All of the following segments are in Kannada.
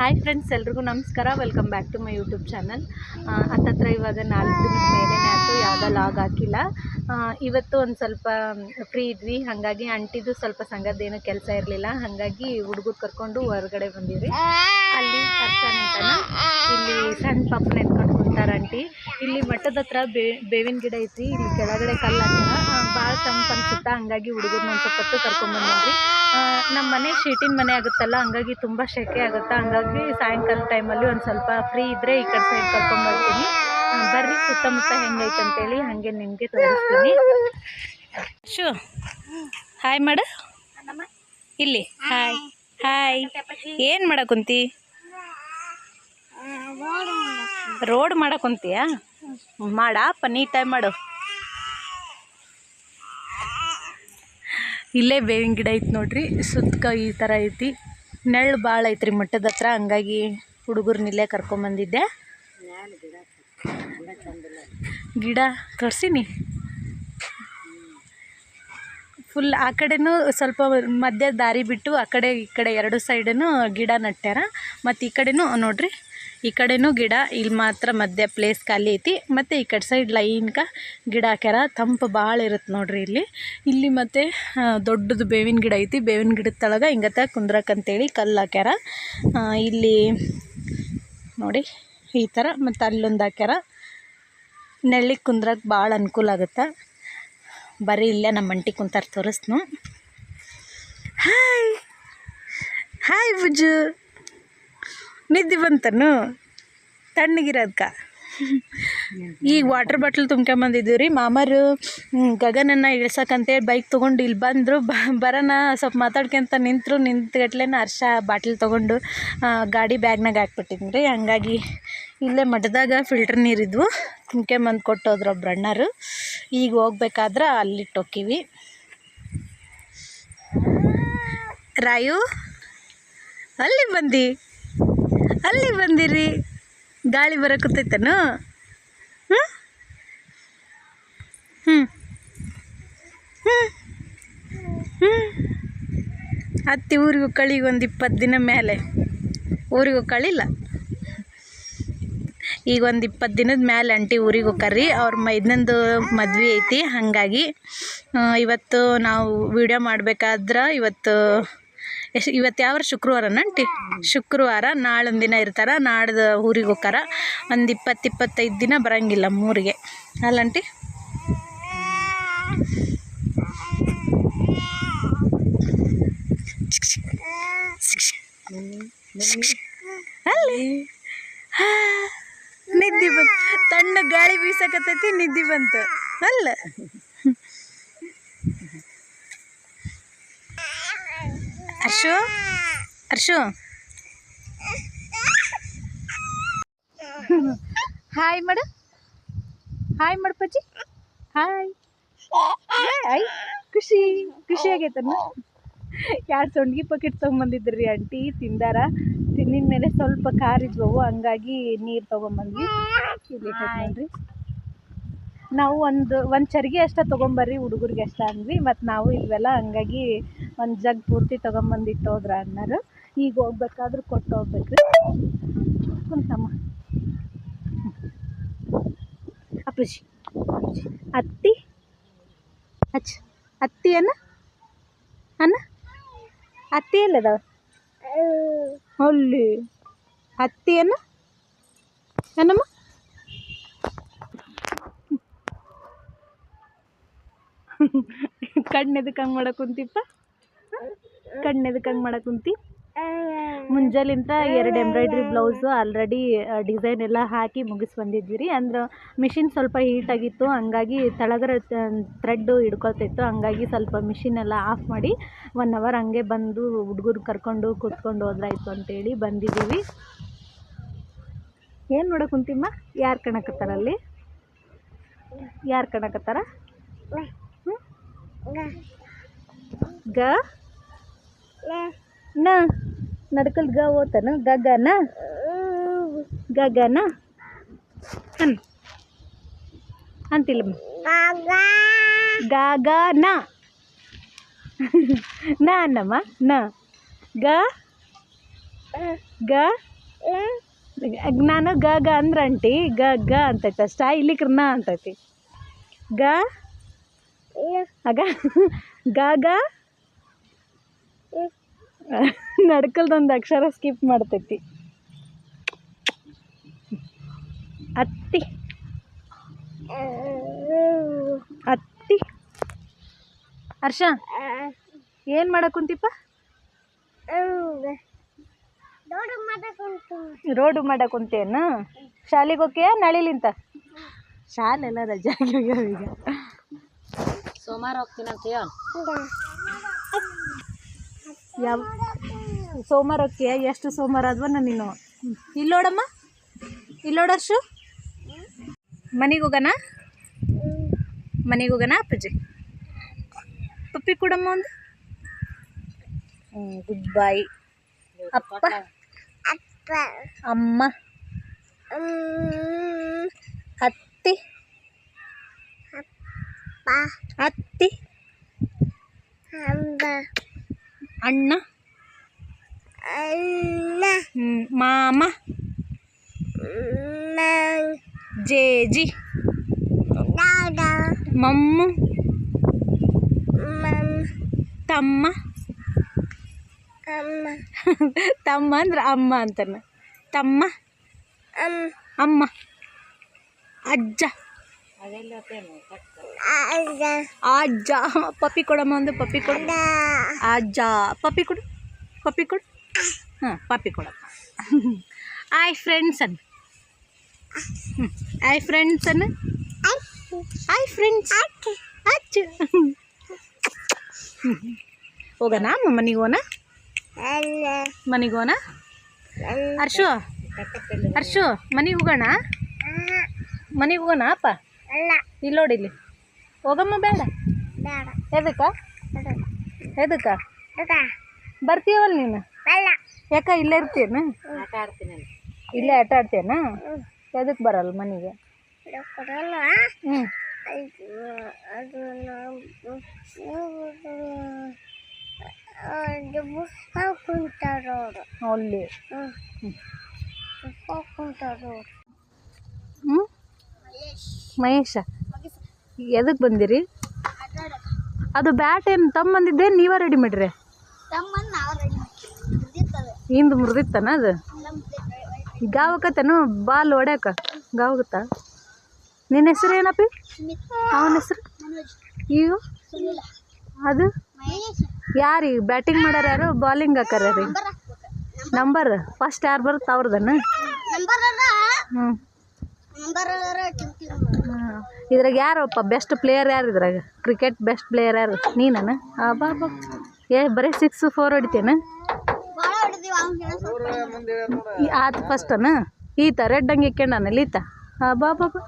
ಹಾಯ್ ಫ್ರೆಂಡ್ಸ್ ಎಲ್ರಿಗೂ ನಮಸ್ಕಾರ. Welcome back to my YouTube channel ಹತ್ತತ್ರ ಇವಾಗ ನಾಲ್ಕು ದಿನದ ಮೇಲೇ ಆಯಿತು ಯಾವುದೋ ಲಾಗ್ ಹಾಕಿಲ್ಲ. ಇವತ್ತು ಒಂದು ಸ್ವಲ್ಪ ಫ್ರೀ ಇದ್ವಿ. ಹಾಗಾಗಿ ಅಂಟಿದು ಸ್ವಲ್ಪ ಸಂಘದ್ದೇನು ಕೆಲಸ ಇರಲಿಲ್ಲ. ಹಾಗಾಗಿ ಹುಡುಗರು ಕರ್ಕೊಂಡು ಹೊರಗಡೆ ಬಂದಿವಿ ಅಲ್ಲಿ ಅರ್ಥ ಇಲ್ಲಿ ಸಣ್ಣ ಪಾಪನ ಎತ್ಕೊಂಡು ಕುಂತಾರ ಆಂಟಿ. ಇಲ್ಲಿ ಮಠದ ಹತ್ರ ಬೇವಿನ ಗಿಡ ಐತಿ ಇಲ್ಲಿ ಕೆಳಗಡೆ ಕಲ್ಲು ಹಾಕ್ಯಾರ ಭಾಳ ತಂಪು ಅನ್ಸುತ್ತಾ ಹಂಗಾಗಿ ಹುಡುಗರ್ನ ಒಂದು ಸ್ವಲ್ಪ ಹೊತ್ತು ಕರ್ಕೊಂಡ್ಬಂದ್ರಿ ನಮ್ಮ ಮನೆ ಶೀಟಿನ ಮನೆ ಆಗುತ್ತಲ್ಲ ಹಂಗಾಗಿ ತುಂಬ ಶೆಕೆ ಆಗುತ್ತೆ ಹಂಗಾಗಿ ಸಾಯಂಕಾಲ ಟೈಮಲ್ಲಿ ಒಂದು ಸ್ವಲ್ಪ ಫ್ರೀ ಇದ್ದರೆ ಈ ಕಡೆ ಸೈಡ್ ಕರ್ಕೊಂಡ್ಬರ್ತೀನಿ ಬರ್ರಿ ಸುತ್ತಮುತ್ತ ಹೆಂಗೈತೆ ಅಂತೇಳಿ ಹಾಗೆ ನಿಮಗೆ ತೋರಿಸ್ತೀನಿ. ಶು ಹಾಯ್ ಮಾಡ. ಇಲ್ಲಿ ಹಾಯ್. ಹಾಯ್. ಏನು ಮಾಡಕ್ಕುಂತಿ ರೋಡ್ ಮಾಡಕ್ಕುಂತೀಯಾ ಮಾಡಪ್ಪ ನೀಟಾಗಿ ಮಾಡು. ಇಲ್ಲೇ ಬೇವಿನ ಗಿಡ ಐತಿ ನೋಡ್ರಿ ಸುತ್ತಕ ಈ ಥರ ಐತಿ. ನೆಳ್ಳು ಭಾಳ ಐತ್ರಿ ಮಠದ ಹತ್ರ, ಹಂಗಾಗಿ ಹುಡುಗರ್ನ ಇಲ್ಲೇ ಕರ್ಕೊಂಬಂದಿದ್ದೆ ಗಿಡ ತೋರಿಸಿನಿ. ಫುಲ್ ಆ ಕಡೆನೂ ಸ್ವಲ್ಪ ಮಧ್ಯ ದಾರಿ ಬಿಟ್ಟು, ಆ ಕಡೆ, ಈ ಕಡೆ ಎರಡು ಸೈಡೂ ಗಿಡ ನಟ್ಟ್ಯಾರ. ಮತ್ತು ಈ ಕಡೆನೂ ನೋಡ್ರಿ ಈ ಕಡೆನೂ ಗಿಡ ಇಲ್ಲಿ ಮಾತ್ರ ಮಧ್ಯ ಪ್ಲೇಸ್ ಖಾಲಿ ಐತಿ. ಮತ್ತು ಈ ಕಡೆ ಸೈಡ್ ಲೈನ್ಕ ಗಿಡ ಹಾಕ್ಯಾರ ತಂಪು ಭಾಳ ಇರುತ್ತೆ ನೋಡ್ರಿ ಇಲ್ಲಿ. ಇಲ್ಲಿ ಮತ್ತು ದೊಡ್ಡದು ಬೇವಿನ ಗಿಡ ಐತಿ. ಬೇವಿನ ಗಿಡದ ತಳಗ ಹಿಂಗತ್ತ ಕುಂದ್ರಕ್ಕಂತೇಳಿ ಕಲ್ಲು ಹಾಕ್ಯಾರ. ಇಲ್ಲಿ ನೋಡಿ, ಈ ಥರ ಮತ್ತು ಅಲ್ಲೊಂದು ಹಾಕ್ಯಾರ. ನೆಳ್ಳಿಗೆ ಕುಂದ್ರಕ್ಕೆ ಭಾಳ ಅನುಕೂಲ ಆಗುತ್ತೆ. ಬರೀ ಇಲ್ಲೇ ನಮ್ಮ ಅಂಟಿ ಕುಂತಾರೆ ತೋರಿಸ್ನು. ಹಾಯ್ ಹಾಯ್ ಬುಜ್ಜು ನಿದ್ದೆ ಬಂತನು ತಣ್ಣಗಿರೋದ್ಕ? ಈಗ ವಾಟರ್ ಬಾಟ್ಲ್ ತುಂಬ್ಕೊಂಬಂದಿದ್ದೀವಿ ರೀ ಮಾಮರು ಗಗನನ್ನು ಇಳ್ಸಕ್ಕಂತೇಳಿ ಬೈಕ್ ತೊಗೊಂಡು ಇಲ್ಲಿ ಬಂದರು. ಬರೋಣ ಸ್ವಲ್ಪ ಮಾತಾಡ್ಕೊಂತ ನಿಂತರು. ನಿಂತ್ಗಟ್ಲೆನ ಹರ್ಷ ಬಾಟ್ಲ್ ತೊಗೊಂಡು ಗಾಡಿ ಬ್ಯಾಗ್ನಾಗ ಹಾಕ್ಬಿಟ್ಟಿದ್ದೀನಿ ರೀ ಹಂಗಾಗಿ ಇಲ್ಲೇ ಮಠದಾಗ ಫಿಲ್ಟರ್ ನೀರಿದ್ವು. ತುಂಬ್ಕೊಂಬಂದು ಕೊಟ್ಟೋದ್ರು ಒಬ್ರು ಅಣ್ಣರು. ಈಗ ಹೋಗ್ಬೇಕಾದ್ರೆ ಅಲ್ಲಿಟ್ಟೋಕ್ಕೀವಿ ರಾಯು ಅಲ್ಲಿ ಬಂದು? ಅಲ್ಲಿ ಬಂದಿರಿ? ಗಾಳಿ ಬರಕತ್ತೈತನು? ಹ್ಞೂ ಹ್ಞೂ ಹ್ಞೂ ಹ್ಞೂ ಅತ್ತಿ ಊರಿಗೆ ಕಳಿಗೆ ಒಂದು ಇಪ್ಪತ್ತು ದಿನ ಮೇಲೆ. ಊರಿಗೆ ಕಳಿಲ್ಲ. ಈಗ ಒಂದು ಇಪ್ಪತ್ತು ದಿನದ ಮೇಲೆ ಅಂಟಿ ಊರಿಗೆ ಹೋಗ್ರಿ ಅವ್ರ ಮೈದ್ನಂದು ಮದ್ವೆ ಐತಿ. ಹಾಗಾಗಿ ಇವತ್ತು ನಾವು ವಿಡಿಯೋ ಮಾಡ್ಬೇಕಾದ್ರೆ ಇವತ್ತು ಎಷ್ಟು ಇವತ್ತು ಯಾವ ಶುಕ್ರವಾರನ ನಂಟಿ ಶುಕ್ರವಾರ ನಾಳೊಂದು ದಿನ ಇರ್ತಾರ, ನಾಡ್ದು ಊರಿಗೆ ಹೋಗ್ತಾರ. ಒಂದು ಇಪ್ಪತ್ತು ಇಪ್ಪತ್ತೈದು ದಿನ ಬರಂಗಿಲ್ಲ ಮೂರಿಗೆ. ಅಲ್ಲಂಟಿ ಅಲ್ಲಿ? ನಿದ್ದೆ ಬಂತು. ತಣ್ಣ ಗಾಳಿ ಬೀಸಕತ್ತೈತಿ, ನಿದ್ದೆ ಬಂತು. ಅಲ್ಲ? ಅರ್ಶು ಅರ್ಶು ಹಾಯ್ ಮಾಡು ಹಾಯ್ ಮಾಡು ಪಜ್ಜಿ ಹಾಯ್ ಹಾಯ್ ಖುಷಿ ಖುಷಿ ಆಗೈತನ ಎರಡು ಸೊಂಡ್ಗಿ ಪಕೆಟ್ ತೊಗೊಂಬಂದಿದ್ರಿ ಆಂಟಿ. ತಿಂದಾರ. ತಿಂದಿನ ಮೇಲೆ ಸ್ವಲ್ಪ ಖಾರ ಹಂಗಾಗಿ ನೀರು ತೊಗೊಂಬಂದ್ವಿ. ಇಲ್ಲಿ ನೋಡ್ರಿ. ನಾವು ಒಂದು ಒಂದು ಚರಿಗೆ ಅಷ್ಟೇ ತೊಗೊಂಬರ್ರಿ ಹುಡುಗರಿಗೆ ಅಷ್ಟೇ ಅಂದ್ವಿ. ಮತ್ತು ನಾವು ಇಲ್ವೆಲ್ಲ ಹಂಗಾಗಿ ಒಂದು ಜಗ್ ಪೂರ್ತಿ ತೊಗೊಂಬಂದಿಟ್ಟು ಹೋದ್ರ ಅನ್ನೋರು ಈಗ ಹೋಗ್ಬೇಕಾದ್ರೂ ಕೊಟ್ಟು ಹೋಗ್ಬೇಕ್ರಿ. ಕುಂತಮ್ಮ. ಅಪ್ಪಜಿ ಅತ್ತಿ? ಅಚ್ಚ ಅತ್ತಿ ಅನ್ನ ಅನ್ನ ಅತ್ತಿ ಎಲ್ಲದ ಅಲ್ಲಿ. ಹತ್ತಿ ಅನ್ನ ಏನಮ್ಮ ಕಣ್ಣು ಎದಕ್ಕೆ ಹಂಗೆ ಮಾಡಕ್ಕೆ ಕುಂತಿಪ್ಪ? ಕಣ್ಣೆದಕ್ಕೆ ಹಂಗೆ ಮಾಡಕ್ಕೆ ಕುಂತಿ? ಮುಂಜಾಲಿಂತ ಎರಡು ಎಂಬ್ರಾಯ್ಡ್ರಿ ಬ್ಲೌಸು ಆಲ್ರೆಡಿ ಡಿಸೈನ್ ಎಲ್ಲ ಹಾಕಿ ಮುಗಿಸ್ ಬಂದಿದ್ವಿ ರೀ ಅಂದ್ರೆ ಮಿಷಿನ್ ಸ್ವಲ್ಪ ಹೀಟ್ ಆಗಿತ್ತು, ಹಂಗಾಗಿ ತೆಳಗರ ಥ್ರೆಡ್ಡು ಹಿಡ್ಕೊತಿತ್ತು ಹಂಗಾಗಿ ಸ್ವಲ್ಪ ಮಿಷಿನ್ ಎಲ್ಲ ಆಫ್ ಮಾಡಿ ಒನ್ ಅವರ್ ಹಂಗೆ ಬಂದು ಹುಡುಗರು ಕರ್ಕೊಂಡು ಕೂತ್ಕೊಂಡು ಹೋದ್ರಾಯ್ತು ಅಂತೇಳಿ ಬಂದಿದ್ದೀವಿ. ಏನು ನೋಡಕ್ಕೆ ಕುಂತಿಮ್ಮ? ಯಾರು ಕಣಕತ್ತಾರ ಅಲ್ಲಿ? ಯಾರು ಕಣಕತ್ತಾರ? ಹ್ಮ್? ಗ ನ ನಡ್ಕಲ್ ಗ ಓತನ ಗಗನ ಗಗನ ಅನ್ ಅಂತಿಲ್ಲ ಗಗನ ನ ಅನ್ನಮ್ಮ ನ ಗ ಗ ನಾನು ಗ ಗ ಅಂದ್ರೆ ಅಂಟಿ ಗ ಗ ಅಂತೈತೆ ಅಷ್ಟ ಇಲ್ಲಿಕ್ರ ನ ಅಂತೈತಿ ಗ ಆಗ ಗ ಗ ನಡ್ಕಲ್ದೊಂದು ಅಕ್ಷರ ಸ್ಕಿಪ್ ಮಾಡ್ತೈತಿ. ಅತ್ತಿ. ಅತ್ತಿ. ಹರ್ಷ ಏನು ಮಾಡಕ್ಕೆ ಕುಂತಿಪ್ಪ? ರೋಡು ಮಾಡಕ್ಕೆ ಕುಂತೇನು? ಶಾಲೆಗೆ ಹೋಗ್ಯ ನಾಳಿಲಿಂತ? ಶಾಲೆಲ್ಲ ರಜೆ ಆಗ್ಯಾವ ಈಗ. ಸೋಮವಾರ ಹೋಗ್ತೀನಂತೀಯ ಯಾವ ಸೋಮವಾರ ಹೋಗ್ತೀಯ ಎಷ್ಟು ಸೋಮವಾರ ಆದ್ವ ನೀನು? ಇಲ್ಲೋಡಮ್ಮ ಇಲ್ಲೋಡರ್ಷು ಮನೆಗೆ ಹೋಗೋಣ? ಮನೆಗೆ ಹೋಗೋಣ ಅಪ್ಪಾಜಿ? ಪಪ್ಪಿ ಕೊಡಮ್ಮ ಒಂದು. ಗುಡ್ ಬಾಯ್ ಅಪ್ಪ. ಅಮ್ಮ. ಅತ್ತಿ. ಅತ್ತಿ ಅಣ್ಣ ಹ್ಮ್, ಮಾಮ ಜೇಜಿ ಮಮ್ಮು ತಮ್ಮ ತಮ್ಮ ಅಂದ್ರೆ ಅಮ್ಮ ಅಂತಾನ ತಮ್ಮ ಅಮ್ಮ ಅಜ್ಜ ಅಜ್ಜ. ಪಪ್ಪಿ ಕೊಡಮ್ಮ ಒಂದು ಪಪ್ಪಿ ಕೊಡು. ಅಜ್ಜ. ಪಪ್ಪಿ ಕೊಡು. ಪಪ್ಪಿ ಕೊಡು. ಹಾಂ ಪಪ್ಪಿ ಕೊಡಮ್ಮ ಆಯ್ ಫ್ರೆಂಡ್ಸ್ ಅನ್ ಆಯ್ ಫ್ರೆಂಡ್ಸ್ ಅನ್ ಆಯ್ ಫ್ರೆಂಡ್ಸ್ ಅಚ್ಚು. ಹೋಗೋಣ ಮನೆಗೆ ಹೋಗೋಣ? ಮನೆಗೆ ಹೋಗೋಣ? ಹರ್ಷು. ಹರ್ಷು ಮನೆಗೆ ಹೋಗೋಣ? ಮನೆಗೆ ಹೋಗೋಣ ಅಪ್ಪ? ಇಲ್ಲಿ ನೋಡಿ ಇಲ್ಲಿ. ಹೋಗಮ್ಮ ಬೇಡ. ಎದಕ್ಕ? ಎದಕ್ಕ? ಬರ್ತೀವಲ್ಲ ನೀನು? ಯಾಕ ಇಲ್ಲೇ ಇರ್ತೀನ ಆಟ ಆಡ್ತೀನಿ ಇಲ್ಲೇ ಆಟ ಆಡ್ತೀಯನ? ಎದಕ್ಕೆ ಬರಲ್ಲ ಮನೆಗೆ? ಹ್ಞೂ ಅಲ್ಲಿ. ಹ್ಞೂ ಮಹೇಶ ಎದಕ್ಕೆ ಬಂದಿರಿ? ಅದು ಬ್ಯಾಟ್ ಏನು ತಮ್ಮ ಬಂದಿದ್ದೆ, ನೀವೇ ರೆಡಿ ಮಾಡ್ರಿ? ಹಿಂದೆ ಮುರಿದಿತ್ತನ ಅದು? ಗಾವಕತ್ತೇನು ಬಾಲ್ ಹೊಡ್ಯಾಕ ಗಾವಕತ್ತ ನಿನ್ನ ಹೆಸರು ಏನಪ್ಪಿ? ಅವನ ಹೆಸರು? ಈಗ? ಅದು? ಯಾರಿಗೆ ಬ್ಯಾಟಿಂಗ್ ಮಾಡ್ಯಾರ ಯಾರು ಬಾಲಿಂಗ್ ಹಾಕಾರ ರೀ ನಂಬರ್ ಫಸ್ಟ್ ಯಾರು ಬರುತ್ತೆ ಅವ್ರದನ್ನ ಹ್ಞೂ ಇದ್ರಾಗ ಯಾರಪ್ಪ ಬೆಸ್ಟ್ ಪ್ಲೇಯರ್ ಯಾರು ಇದ್ರಾಗ? ಕ್ರಿಕೆಟ್ ಬೆಸ್ಟ್ ಪ್ಲೇಯರ್ ಯಾರು? ನೀನನ? ಆ ಬಾ ಬಾ. ಏ ಬರೀ ಸಿಕ್ಸ್ ಫೋರ್ ಹೊಡಿತೇನ? ಆತ ಫಸ್ಟನ ಈತ ರೆಡ್ ಹಂಗೆ ಇಕ್ಕೊಂಡಾನಲ್ಲ ಈತ ಹಾಂ ಬಾ ಬಾ ಬಾ.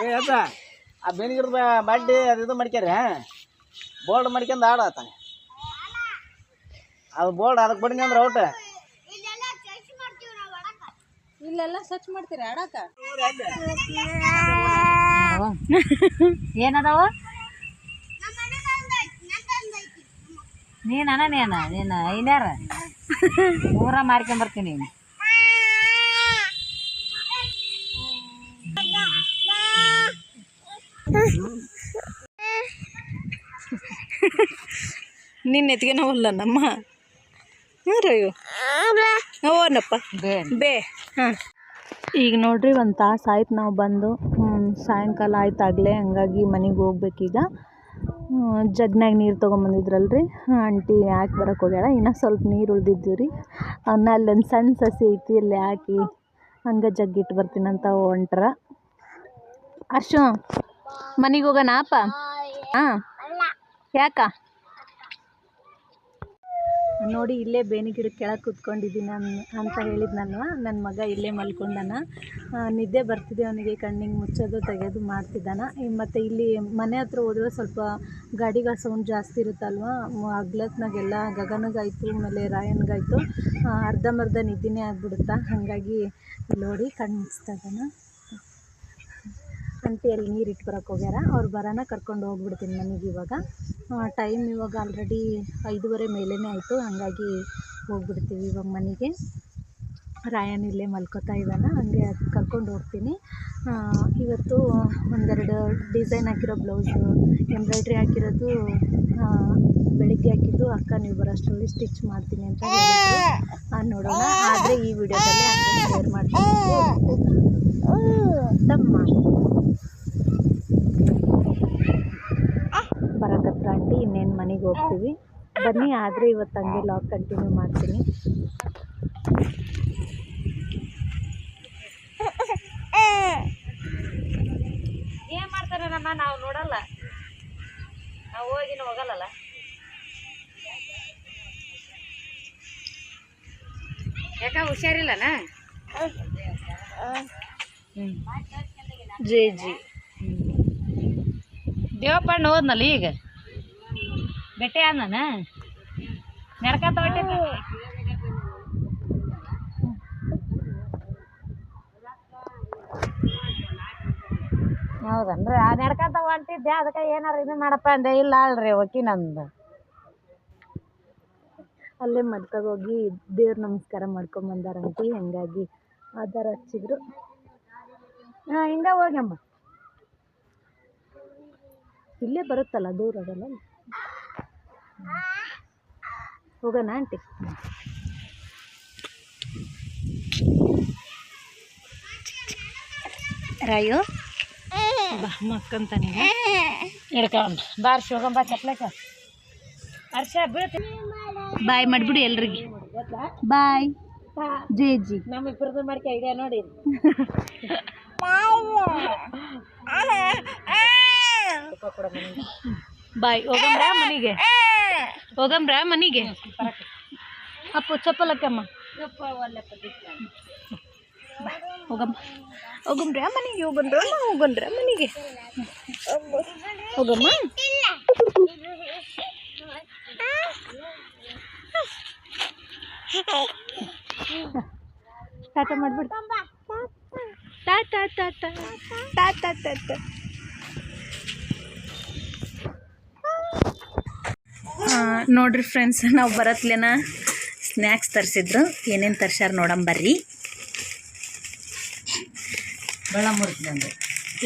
ಏ ಅದ ಆ ಬೇನಿಗಿರದ ಬಡ್ಡಿ ಅದು ಇದು ಮಾಡ್ಕ್ಯಾರ ಬೋಲ್ಡ್ ಮಾಡ್ಕ್ಯಂದು ಆಡತ್ತ ಅದು ಬೋಲ್ಡ್ ಅದಕ್ಕೆ ಬಡಿನಿ ಅಂದ್ರೆ ಔಟ್ ಇಲ್ಲೆಲ್ಲ ಸ್ವಚ್ಛ ಮಾಡ್ತೀರಾ ಆಡಾಕ ಏನದಾವ ನೀನ್ ಅನ ನೀನ ನೀನು ಐನ್ಯಾರ ಊರ ಮಾರ್ಕೊಂಬರ್ತೀನಿ ನಿನ್ನ ಎತ್ತಿಗೆ ನೋವಲ್ಲ ನಮ್ಮ ಓನಪ್ಪ ಬೇ. ಬೇ. ಹಾಂ ಈಗ ನೋಡ್ರಿ ಒಂದು ತಾಸು ಆಯ್ತು ನಾವು ಬಂದು. ಸಾಯಂಕಾಲ ಆಯ್ತು ಆಗಲೇ ಹಂಗಾಗಿ ಮನೆಗೆ ಹೋಗ್ಬೇಕೀಗ ಜಗ್ನಾಗ ನೀರು ತೊಗೊಂಬಂದಿದ್ರಲ್ರಿ. ಆಂಟಿ ಯಾಕೆ ಬರೋಕ್ಕೆ ಹೋಗ್ಯಾಳ? ಇನ್ನೂ ಸ್ವಲ್ಪ ನೀರು ಉಳಿದಿದ್ದು ರೀ. ಅವನ್ನ ಅಲ್ಲೊಂದು ಸಣ್ಣ ಸಸಿ ಐತಿ ಅಲ್ಲಿ ಹಾಕಿ ಹಂಗೆ ಜಗ್ಗಿಟ್ಟು ಬರ್ತೀನಂತ ಹೊಂಟ್ರ ಅರ್ಶು ಮನೆಗೆ ಹೋಗೋಣ ಅಪ್ಪ? ಹಾಂ. ಯಾಕ? ನೋಡಿ ಇಲ್ಲೇ ಬೇನಿ ಗಿಡ ಕೆಳಗೆ ಕೂತ್ಕೊಂಡಿದ್ದೀನಿ ಅಂತ ಹೇಳಿದ್ನಲ್ವ ನನ್ನ ಮಗ ಇಲ್ಲೇ ಮಲ್ಕೊಂಡನ. ನಿದ್ದೆ ಬರ್ತಿದೆ ಅವನಿಗೆ, ಕಣ್ಣಿಗೆ ಮುಚ್ಚೋದು ತೆಗೆಯೋದು ಮಾಡ್ತಿದ್ದಾನ. ಮತ್ತು ಇಲ್ಲಿ ಮನೆ ಹತ್ರ ಹೋದ್ರೆ ಸ್ವಲ್ಪ ಗಾಡಿಗಳ ಸೌಂಡ್ ಜಾಸ್ತಿ ಇರುತ್ತಲ್ವ? ಹಗ್ಲತ್ನಾಗೆಲ್ಲ ಗಗನಗಾಯಿತು, ಆಮೇಲೆ ರಾಯನ್ಗಾಯ್ತು. ಅರ್ಧಂಬರ್ಧ ನಿದ್ದೆನೇ ಆಗ್ಬಿಡುತ್ತಾ? ಹಾಗಾಗಿ ನೋಡಿ ಕಣ್ಣು ಮುಚ್ತಾ ಇದ್ದಾನ ಅಲ್ಲಿ ನೀರು ಇಟ್ಬರಕ್ಕೆ ಬರೋಕೆ ಹೋಗ್ಯಾರ. ಅವ್ರು ಬರೋಣ ಕರ್ಕೊಂಡು ಹೋಗ್ಬಿಡ್ತೀನಿ ಮನೆಗೆ ಇವಾಗ. ಟೈಮ್ ಇವಾಗ ಆಲ್ರೆಡಿ ಐದೂವರೆ ಮೇಲೇ ಆಯಿತು. ಹಾಗಾಗಿ ಹೋಗ್ಬಿಡ್ತೀವಿ ಇವಾಗ ಮನೆಗೆ. ರಾಯನ್ ಇಲ್ಲೇ ಮಲ್ಕೋತಾ ಇದ್ದಾನೆ. ಹಂಗೆ ಅದು ಕರ್ಕೊಂಡು ಹೋಗ್ತೀನಿ. ಇವತ್ತು ಒಂದೆರಡು ಡಿಸೈನ್ ಹಾಕಿರೋ ಬ್ಲೌಸು ಎಂಬ್ರಾಯ್ಡ್ರಿ ಹಾಕಿರೋದು ಬೆಳಿಗ್ಗೆ ಹಾಕಿದ್ದು ಅಕ್ಕ. ನೀವು ಬರೋಷ್ಟರಲ್ಲಿ ಸ್ಟಿಚ್ ಮಾಡ್ತೀನಿ ಅಂತ ಹೇಳಿದ್ರು. ನೋಡೋಣ. ಆದರೆ ಈ ವಿಡಿಯೋದಲ್ಲಿ ಶೇರ್ ಮಾಡ್ತೀನಿ ತಮ್ಮ. ಮನೆಗೆ ಹೋಗ್ತೀವಿ. ಬನ್ನಿ ಆದರೆ ಇವತ್ತು ಹಂಗೆ ಲಾಗ್ ಕಂಟಿನ್ಯೂ ಮಾಡ್ತೀನಿ. ಹುಷಾರಿಲ್ಲನಾ ಮಾಡ್ತಾರೆ ನಮ್ಮ ನಾವು ನೋಡಲ್ಲ. ನಾವು ಹೋಗಿನ ಹೋಗಲ್ಲಲ್ಲ? ಯಾಕ ಹುಷಾರಿಲ್ಲನ? ಹ್ಮ್. ಜಿ ಜಿ. ದೇವಪ್ಪ ಹೋದ್ನಲ್ಲ ಈಗ? ಬೆಟ್ಟೆ ಆದ್ನ ನಡ್ಕ ಹೌದನ್ರಿ ಆ ನಡ್ಕಂತ ಹೊಂಟಿದ್ದೆ ಅದಕ್ಕೆ ಏನಾರ ಇದು ಮಾಡಪ್ಪ ಅಂದೆ. ಇಲ್ಲ ಅಲ್ರಿ ಓಕೆ ನಂದು ಅಲ್ಲೇ ಮಡ್ಕಾಗ ಹೋಗಿ ದೇವ್ರ ನಮಸ್ಕಾರ ಮಾಡ್ಕೊಂಬಂದಾರಂತಿ ಹಂಗಾಗಿ ಆಧಾರ ಹಚ್ಚಿದ್ರು. ಹಾಂ ಹಿಂಗ ಹೋಗ್ಯಮ್ಮ. ಇಲ್ಲೇ ಬರುತ್ತಲ್ಲ ದೂರ ಅದಲ್ಲ? ಹೋಗೋಣ ಆಂಟಿ ರಾಯು ಬಾ ಮಕ್ಕಂತಾನೆ ಹಿಡ್ಕೊಂಡ್ ಬಾರ್ಸಿ ಹೋಗಂಬ ಚಪ್ಲಕ ಅರ್ಷ ಬೀಳ್ತೀನಿ ಬಾಯ್ ಮಾಡಿಬಿಡು ಎಲ್ರಿಗೆ ಬಾಯ್ ಜೇ ಜಿ ನಮ್ಮ ಇಬ್ಬರದ್ದು ಮಾಡ್ಕೆ ಐಡಿಯಾ ನೋಡಿ ಬಾಯ್ ಹೋಗಂಬ್ರ ಮನೆಗೆ ಹೋಗಂಬ್ರ ಮನೆಗೆ? ಅಪ್ಪು ಚಪ್ಪಲಕ್ಕಮ್ಮ. ಹೋಗಮ್ಮ ಹೋಗಂಬ್ರ ಮನೆಗೆ ಹೋಗಂದ್ರ ಹೋಗಂದ್ರ ಮನೆಗೆ. ಹೋಗಮ್ಮ. ಟಾಟಾ ಮಾಡ್ಬಿಡ್ತಾ ತಾತ ತಾತ. ತಾತ ಟಾಟಾ ನೋಡ್ರಿ ಫ್ರೆಂಡ್ಸ್ ನಾವು ಬರತ್ಲೇನ? ಸ್ನ್ಯಾಕ್ಸ್ ತರಿಸಿದ್ರು. ಏನೇನು ತರ್ಸ್ಯಾರ ನೋಡಂಬರ್ರಿ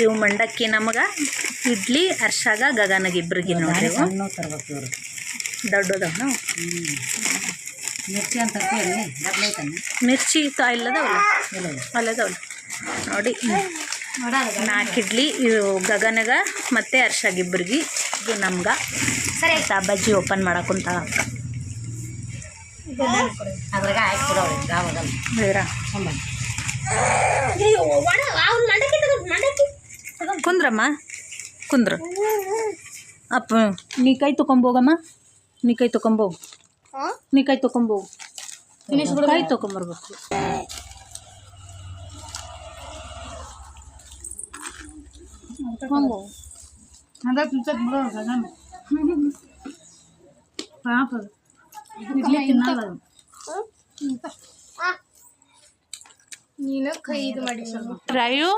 ಇವು ಮಂಡಕ್ಕಿ ನಮಗೆ ಇಡ್ಲಿ ಅರ್ಶಾಗ ಗಗನಗೆ ಇಬ್ಬರಿಗೆ ನೋಡ್ರಿ ದೊಡ್ಡದ ಮಿರ್ಚಿ ಅಂತ ಮಿರ್ಚಿ ತಾ ಇಲ್ಲದವಲ್ಲ ಇಲ್ಲ ಇಲ್ಲ. ಅಲ್ಲದವಲ್ಲ ನೋಡಿ. ನಾಲ್ಕು ಇಡ್ಲಿ ಇವು ಗಗನಗ ಮತ್ತು ಅರ್ಶಾಗಿ ಇಬ್ರಿಗೆ ಇದು ನಮ್ಗೆ. ಸರಿ. ಆಯ್ತಾ? ಬಜ್ಜಿ ಓಪನ್ ಮಾಡಕ್ಕಂತ ಕುಂದ್ರಮ್ಮ. ಕುಂದ್ರ. ಅಪ್ಪ ನೀ ಕೈ ತೊಗೊಂಬೋಗಮ್ಮ ನೀ ಕೈ ತೊಗೊಂಬೋಗು ನೀ ಕೈ ತೊಗೊಂಬೋಗು ಕೈ ತೊಗೊಂಬರ್ಬೇಕು ತೊಗೊಂಬೋಗು ನೀನು ಕೈ ಇದು ಮಾಡಿ ಸ್ವಲ್ಪ ರಾಯು